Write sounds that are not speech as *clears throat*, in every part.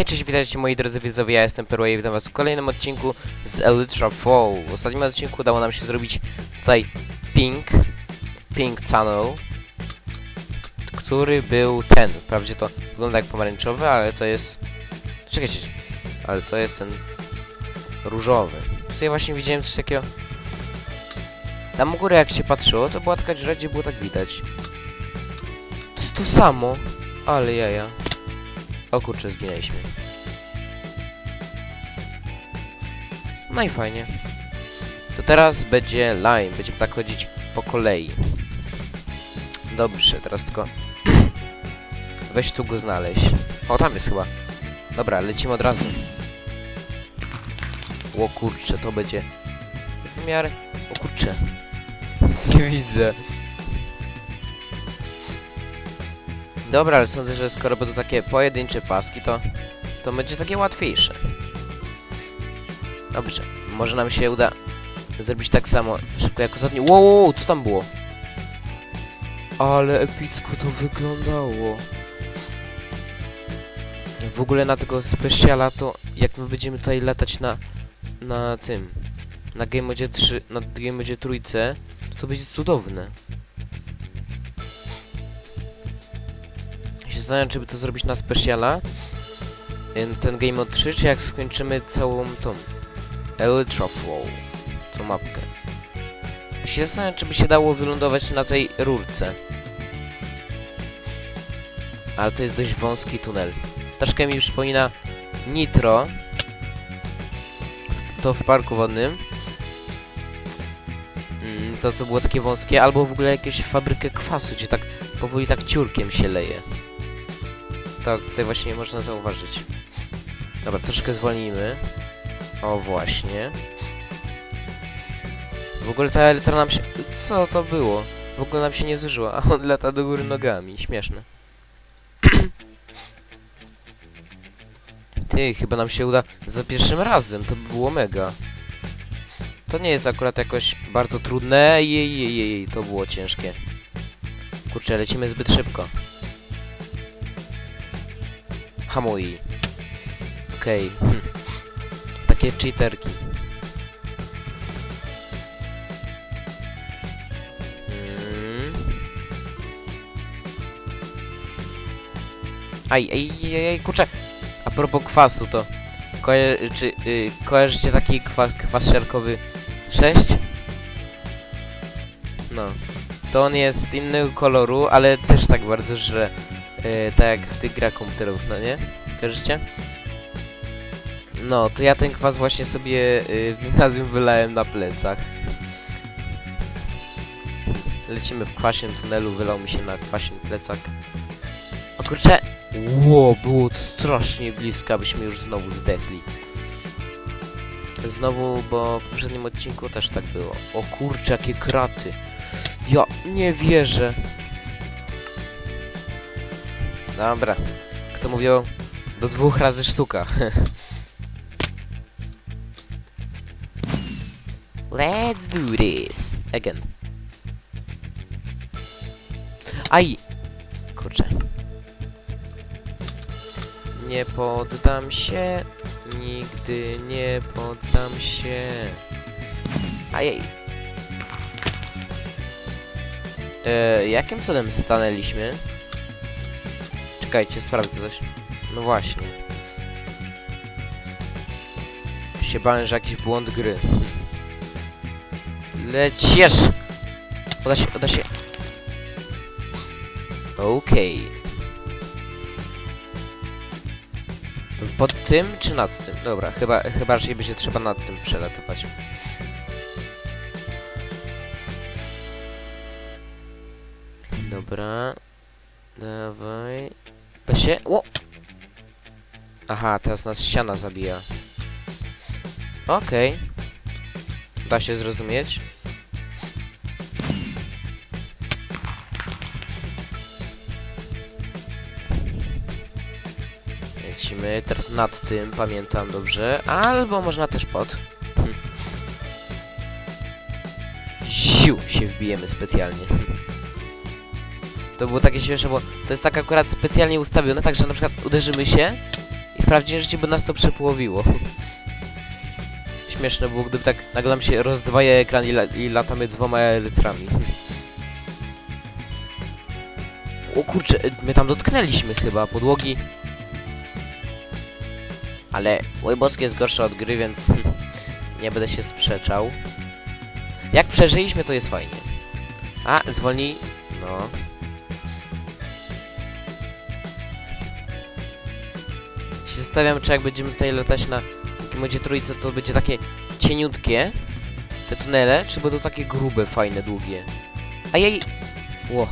Hej, cześć, witajcie moi drodzy widzowie, ja jestem Perła i witam was w kolejnym odcinku z Elytra Fall. W ostatnim odcinku udało nam się zrobić tutaj pink, pink tunnel, który był ten, wprawdzie to wygląda jak pomarańczowy, ale to jest, czekajcie, ale to jest ten różowy. Tutaj właśnie widziałem coś takiego, tam u góry jak się patrzyło, to była taka dziura, gdzie było tak widać. To jest to samo, ale jaja. O kurczę, zginęliśmy. No i fajnie. To teraz będzie line. Będziemy tak chodzić po kolei. Dobrze, teraz tylko... *clears throat* Weź tu go znaleźć. O, tam jest chyba. Dobra, lecimy od razu. O kurczę, to będzie... W miarę... O kurczę. Nic *laughs* nie widzę. Dobra, ale sądzę, że skoro będą takie pojedyncze paski, to, to będzie takie łatwiejsze. Dobrze, może nam się uda zrobić tak samo szybko jak ostatnio. Wow, wow, co tam było? Ale epicko to wyglądało. W ogóle na tego speciala to jak my będziemy tutaj latać na na tym na Game Modzie 3, na Game Modzie trójce, to, to będzie cudowne. Się zastanawiam, czy by to zrobić na speciala ten Game Mode 3, czy jak skończymy całą tą Elytra Flow, tą mapkę. Się zastanawiam, czy by się dało wylądować na tej rurce. Ale to jest dość wąski tunel. Troszkę mi przypomina Nitro. To w parku wodnym. Mm, To co było takie wąskie, albo w ogóle jakieś fabrykę kwasu, gdzie tak powoli tak ciurkiem się leje. Tak, tutaj właśnie można zauważyć. Dobra, troszkę zwolnijmy. O, właśnie. W ogóle ta elektra nam się... Co to było? W ogóle nam się nie zużyła, a on lata do góry nogami. Śmieszne. Ty, chyba nam się uda za pierwszym razem. To by było mega. To nie jest akurat jakoś bardzo trudne. Jej, jej, jej, to było ciężkie. Kurczę, lecimy zbyt szybko. Hamuj. Okej. Hm. Takie cheaterki. Mm. Aj, aj, aj, aj, kurczę. A propos kwasu, to koje, czy, y, kojarzycie taki kwas, kwas siarkowy 6? No. To on jest innego koloru, ale też tak bardzo żre. Y, tak jak w tych grach komputerowych, no nie? Kojarzycie? No, to ja ten kwas właśnie sobie y, w gimnazjum wylałem na plecach. Lecimy w kwaśnym tunelu, wylał mi się na kwaśny plecak. O kurczę! Ło, było strasznie blisko, abyśmy już znowu zdechli. Znowu, bo w poprzednim odcinku też tak było. O kurczę, jakie kraty. Ja nie wierzę. Dobra. Kto mówił? Do dwóch razy sztuka. *laughs* Let's do this. Again. Aj! Kurczę. Nie poddam się. Nigdy nie poddam się. Ajej. E, jakim cudem stanęliśmy? Czekajcie, sprawdzę coś. No właśnie. Się bałem, że jakiś błąd gry. Leciesz! Uda się, uda się. Okej. Pod tym czy nad tym? Dobra, chyba, chyba raczej będzie trzeba nad tym przelatować. Dobra. Dawaj. Się? O! Aha, teraz nas ściana zabija. Okej. Da się zrozumieć. Lecimy teraz nad tym, pamiętam dobrze. Albo można też pod. Hm. Ziu się wbijemy specjalnie. To było takie śmieszne, bo to jest tak akurat specjalnie ustawione, tak że na przykład uderzymy się I w prawdziwym życiu by nas to przepołowiło. *laughs* Śmieszne było, gdyby tak nagle nam się rozdwaja ekran i, la i latamy dwoma litrami. O kurczę, my tam dotknęliśmy chyba podłogi. Ale mój boski jest gorszy od gry, więc *laughs* nie będę się sprzeczał. Jak przeżyliśmy, to jest fajnie. A, zwolnij. No. Zastanawiam, czy jak będziemy tutaj latać na takim modzie trójce, to będzie takie cieniutkie te tunele, czy będą takie grube, fajne, długie. A jej... Ło.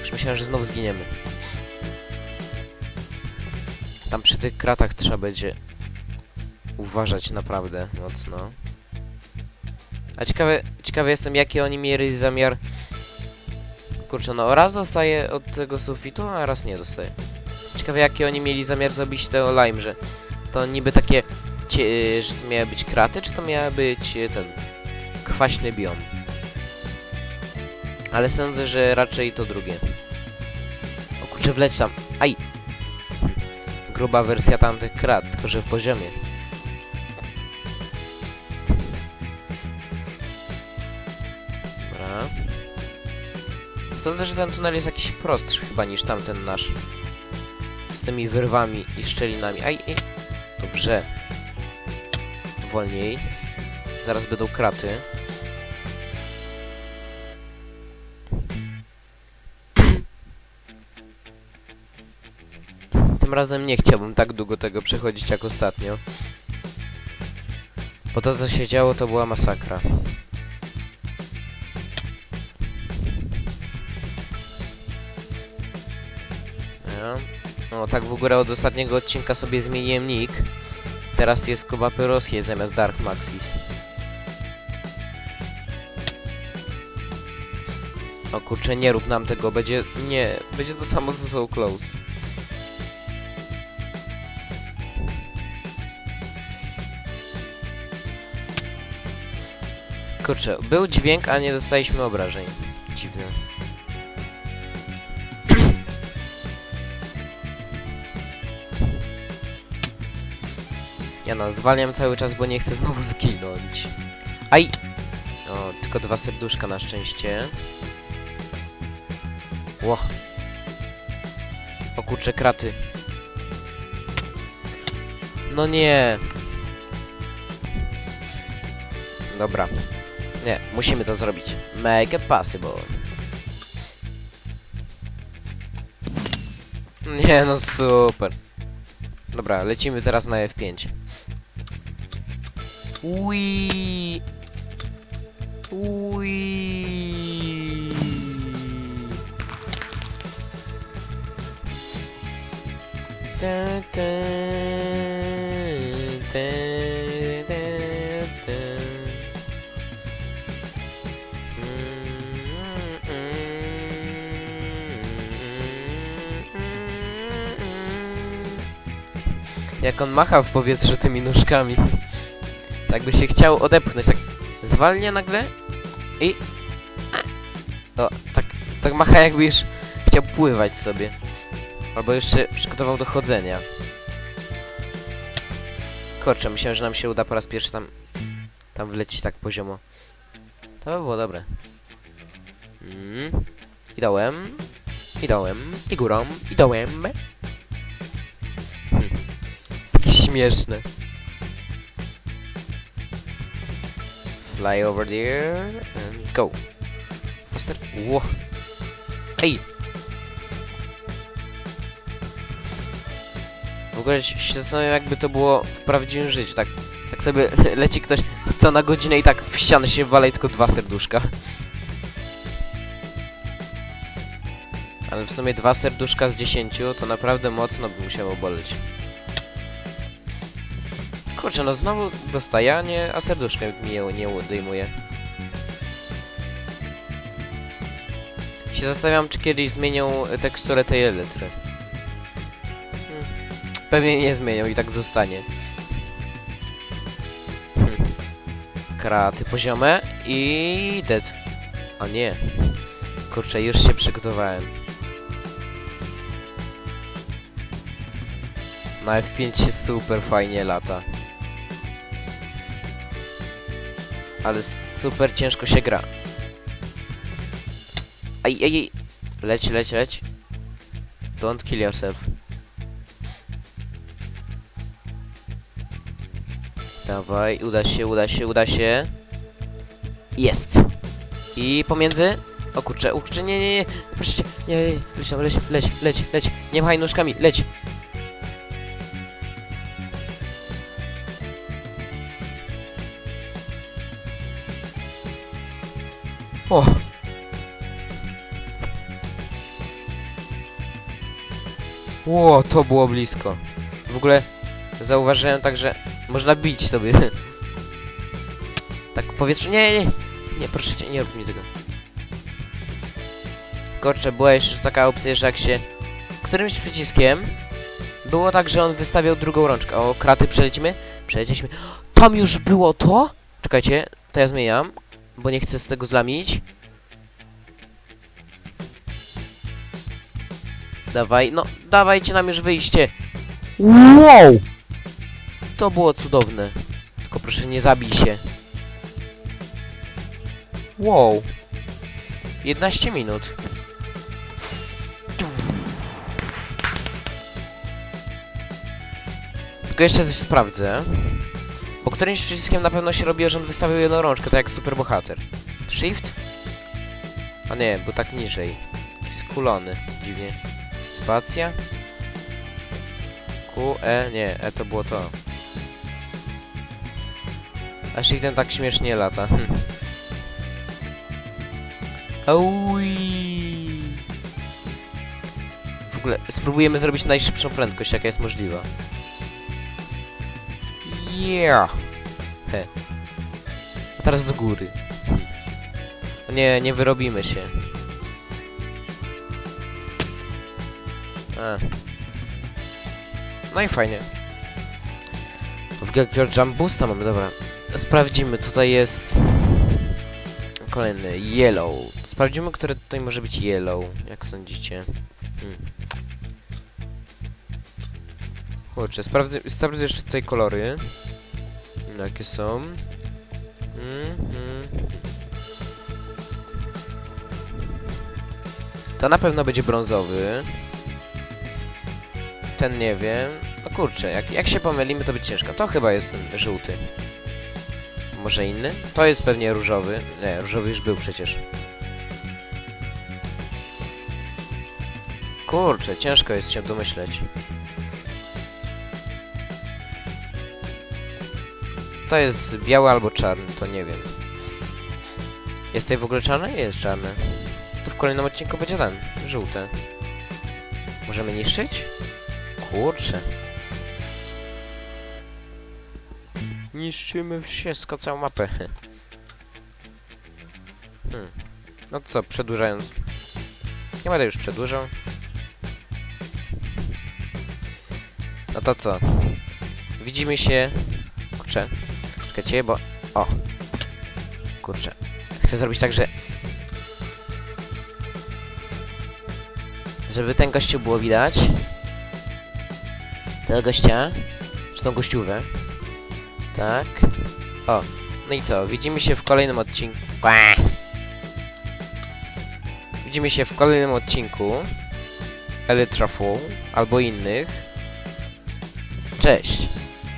Już myślałem, że znowu zginiemy. Tam przy tych kratach trzeba będzie uważać naprawdę mocno. A ciekawe, ciekawy jestem, jakie oni mieli zamiar... Kurczę, no raz dostaję od tego sufitu, a raz nie dostaję. Ciekawe, jakie oni mieli zamiar zrobić te lime, że to niby takie... Cie, że to miały być kraty, czy to miały być e, ten... Kwaśny biom. Ale sądzę, że raczej to drugie. O kurczę, wleć tam. Aj! Gruba wersja tamtych krat, tylko że w poziomie. Dobra. Sądzę, że ten tunel jest jakiś prostszy chyba niż tamten nasz. Z tymi wyrwami i szczelinami. Aj, aj. Dobrze. Wolniej. Zaraz będą kraty. Tym razem nie chciałbym tak długo tego przechodzić jak ostatnio. Bo to co się działo to była masakra. No tak w ogóle od ostatniego odcinka sobie zmieniłem nick. Teraz jest Kuba Pyrosje zamiast Dark Maxis. O kurczę, nie rób nam tego, będzie... Nie, będzie to samo co So Close. Kurczę, był dźwięk, a nie dostaliśmy obrażeń. Dziwne. Ja no, zwalniam cały czas, bo nie chcę znowu zginąć. Aj! O, tylko dwa serduszka na szczęście. Ło. O kurcze, kraty. No nie. Dobra. Nie, musimy to zrobić. Make it possible. Nie, no super. Dobra, lecimy teraz na F5. Ui. Ui. Ta, ta, ta, ta, ta. Jak on macha w powietrzu tymi nóżkami. Tak by się chciał odepchnąć, tak zwalnia nagle i... O, tak, tak macha jakby już chciał pływać sobie. Albo się przygotował do chodzenia. Kurczę, myślałem, że nam się uda po raz pierwszy tam... Tam wlecieć tak poziomo. To by było dobre. Mm. I dołem. I dołem. I górą. I dołem. Hmm. Jest takie śmieszne. Fly over there and go. Faster. Ło. Ej! W ogóle się zastanawiam, jakby to było w prawdziwym życiu, tak, tak sobie *laughs* leci ktoś z co na godzinę i tak w ścianę się wala i tylko dwa serduszka. Ale w sumie dwa serduszka z dziesięciu to naprawdę mocno by musiało boleć. Kurczę, no znowu dostaję, a nie, a serduszka mi je nie odejmuje. Się zastanawiam, czy kiedyś zmienią teksturę tej elektry. Hmm. Pewnie nie zmienią i tak zostanie. Hmm. Kraty poziome i dead. O nie. Kurczę, już się przygotowałem. Na F5 się super fajnie lata. Ale super ciężko się gra. Aj, aj, aj. Leć, leć, leć. Don't kill yourself. Dawaj, uda się, uda się, uda się. Jest. I pomiędzy... O kurczę, o kurczę, nie, nie, nie. Proszę cię, nie, nie. Leć leć, leć, leć, leć. Nie machaj nóżkami, leć. O! To było blisko. W ogóle zauważyłem tak, że można bić sobie. *laughs* tak powietrze. Nie, nie, nie. Proszę cię, nie rób mi tego. Kurczę, była jeszcze taka opcja, że jak się którymś przyciskiem było tak, że on wystawiał drugą rączkę. O, kraty przelecimy? Przelecieliśmy. Tam już było to? Czekajcie, to ja zmieniam, bo nie chcę z tego zlamić. Dawaj, no, dawajcie nam już wyjście. Wow! To było cudowne. Tylko proszę nie zabij się. Wow. 11 minut. Tylko jeszcze coś sprawdzę. Po którymś przyciskiem na pewno się robi, że on wystawił jedną rączkę, tak jak super bohater. Shift? A nie, bo tak niżej. Skulony, dziwnie. Spacja? Q, E, nie, E to było to. A shiftem tak śmiesznie lata. Hm. W ogóle spróbujemy zrobić najszybszą prędkość, jaka jest możliwa. Yeah. He. A teraz do góry. Hm. O Nie, nie wyrobimy się. A. No i fajnie. W Gagger Jump Boosta mamy, dobra. Sprawdzimy, tutaj jest... Kolejny, yellow. Sprawdzimy, które tutaj może być yellow, jak sądzicie. Hmm. Kurczę, sprawdzę jeszcze tutaj kolory. Jakie są. Mm, mm. To na pewno będzie brązowy. Ten nie wiem. No kurczę, jak, jak się pomylimy, to będzie ciężko. To chyba jest ten żółty. Może inny? To jest pewnie różowy. Nie, różowy już był przecież. Kurczę, ciężko jest się domyśleć. To jest biały albo czarny, to nie wiem. Jest tutaj w ogóle czarny? Jest czarny. To w kolejnym odcinku będzie ten, żółty. Możemy niszczyć? Kurczę. Niszczymy wszystko, całą mapę. Hmm. No to co, przedłużając. Nie będę już przedłużał. No to co? Widzimy się... Kurczę. Czekajcie, bo... O! Kurczę. Chcę zrobić tak, że... Żeby ten gościu było widać. Tego gościa. Czy tą gościówę. Tak. O. No i co? Widzimy się w kolejnym odcinku. Widzimy się w kolejnym odcinku. Elytra Fall. Albo innych. Cześć.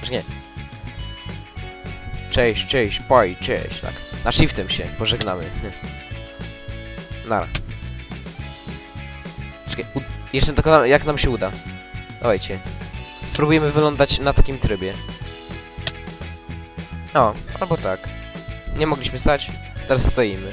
Już nie. Cześć, cześć, bye, cześć. Tak. Na shiftem się pożegnamy. *laughs* Nara. Czekaj, jeszcze tylko jak nam się uda. Dawajcie. Spróbujemy wylądać na takim trybie. O, albo tak. Nie mogliśmy stać, teraz stoimy.